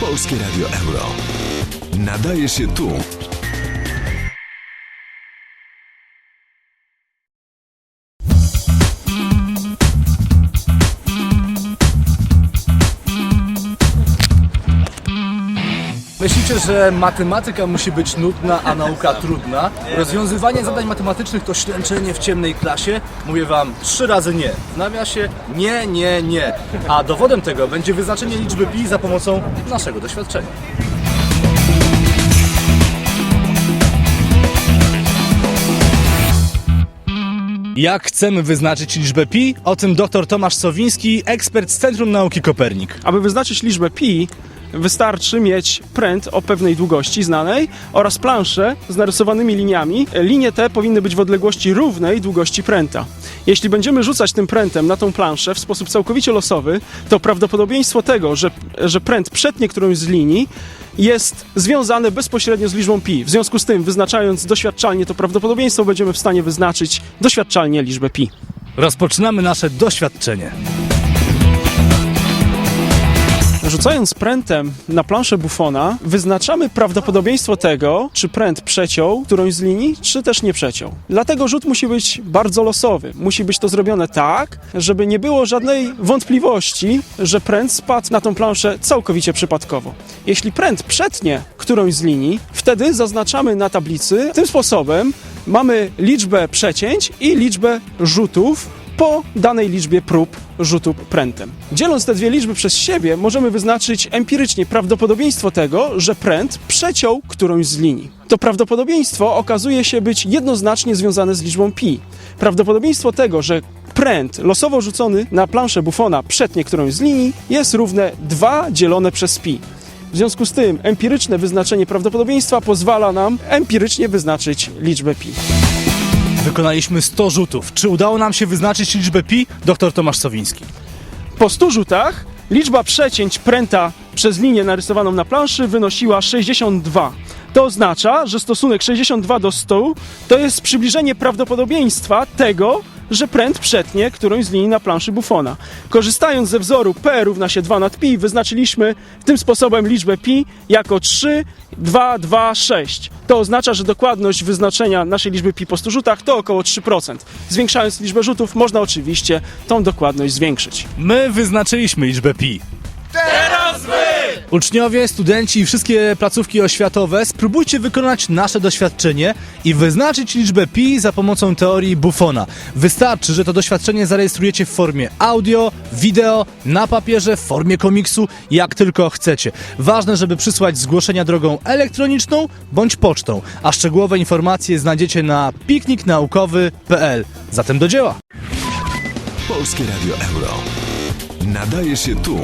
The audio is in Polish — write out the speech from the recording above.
Polskie Radio Euro. Nadaje się tu. Myślicie, że matematyka musi być nudna, a nauka trudna? Rozwiązywanie zadań matematycznych to ślęczenie w ciemnej klasie? Mówię wam trzy razy nie. W nawiasie nie, nie, nie. A dowodem tego będzie wyznaczenie liczby pi za pomocą naszego doświadczenia. Jak chcemy wyznaczyć liczbę pi? O tym dr Tomasz Sowiński, ekspert z Centrum Nauki Kopernik. Aby wyznaczyć liczbę pi, wystarczy mieć pręt o pewnej długości znanej oraz planszę z narysowanymi liniami. Linie te powinny być w odległości równej długości pręta. Jeśli będziemy rzucać tym prętem na tą planszę w sposób całkowicie losowy, to prawdopodobieństwo tego, że, że pręt przetnie którąś z linii, jest związane bezpośrednio z liczbą pi. W związku z tym, wyznaczając doświadczalnie to prawdopodobieństwo, będziemy w stanie wyznaczyć doświadczalnie liczbę pi. Rozpoczynamy nasze doświadczenie. Rzucając prętem na planszę Buffona, wyznaczamy prawdopodobieństwo tego, czy pręt przeciął którąś z linii, czy też nie przeciął. Dlatego rzut musi być bardzo losowy. Musi być to zrobione tak, żeby nie było żadnej wątpliwości, że pręt spadł na tą planszę całkowicie przypadkowo. Jeśli pręt przetnie którąś z linii, wtedy zaznaczamy na tablicy tym sposobem mamy liczbę przecięć i liczbę rzutów po danej liczbie prób rzutu prętem. Dzieląc te dwie liczby przez siebie, możemy wyznaczyć empirycznie prawdopodobieństwo tego, że pręt przeciął którąś z linii. To prawdopodobieństwo okazuje się być jednoznacznie związane z liczbą pi. Prawdopodobieństwo tego, że pręt losowo rzucony na planszę Buffona przetnie którąś z linii jest równe 2 dzielone przez pi. W związku z tym empiryczne wyznaczenie prawdopodobieństwa pozwala nam empirycznie wyznaczyć liczbę pi. Wykonaliśmy 100 rzutów. Czy udało nam się wyznaczyć liczbę pi? Dr Tomasz Sowiński. Po 100 rzutach liczba przecięć pręta przez linię narysowaną na planszy wynosiła 62. To oznacza, że stosunek 62 do 100 to jest przybliżenie prawdopodobieństwa tego, że pręt przetnie którąś z linii na planszy Buffona. Korzystając ze wzoru P równa się 2 nad pi, wyznaczyliśmy tym sposobem liczbę pi jako 3, 2, 2, 6. To oznacza, że dokładność wyznaczenia naszej liczby pi po 100 rzutach to około 3%. Zwiększając liczbę rzutów można oczywiście tą dokładność zwiększyć. My wyznaczyliśmy liczbę pi. Uczniowie, studenci i wszystkie placówki oświatowe, spróbujcie wykonać nasze doświadczenie i wyznaczyć liczbę pi za pomocą teorii Buffona. Wystarczy, że to doświadczenie zarejestrujecie w formie audio, wideo, na papierze, w formie komiksu, jak tylko chcecie. Ważne, żeby przysłać zgłoszenia drogą elektroniczną bądź pocztą, a szczegółowe informacje znajdziecie na pikniknaukowy.pl. Zatem do dzieła! Polskie Radio Euro. Nadaje się tu.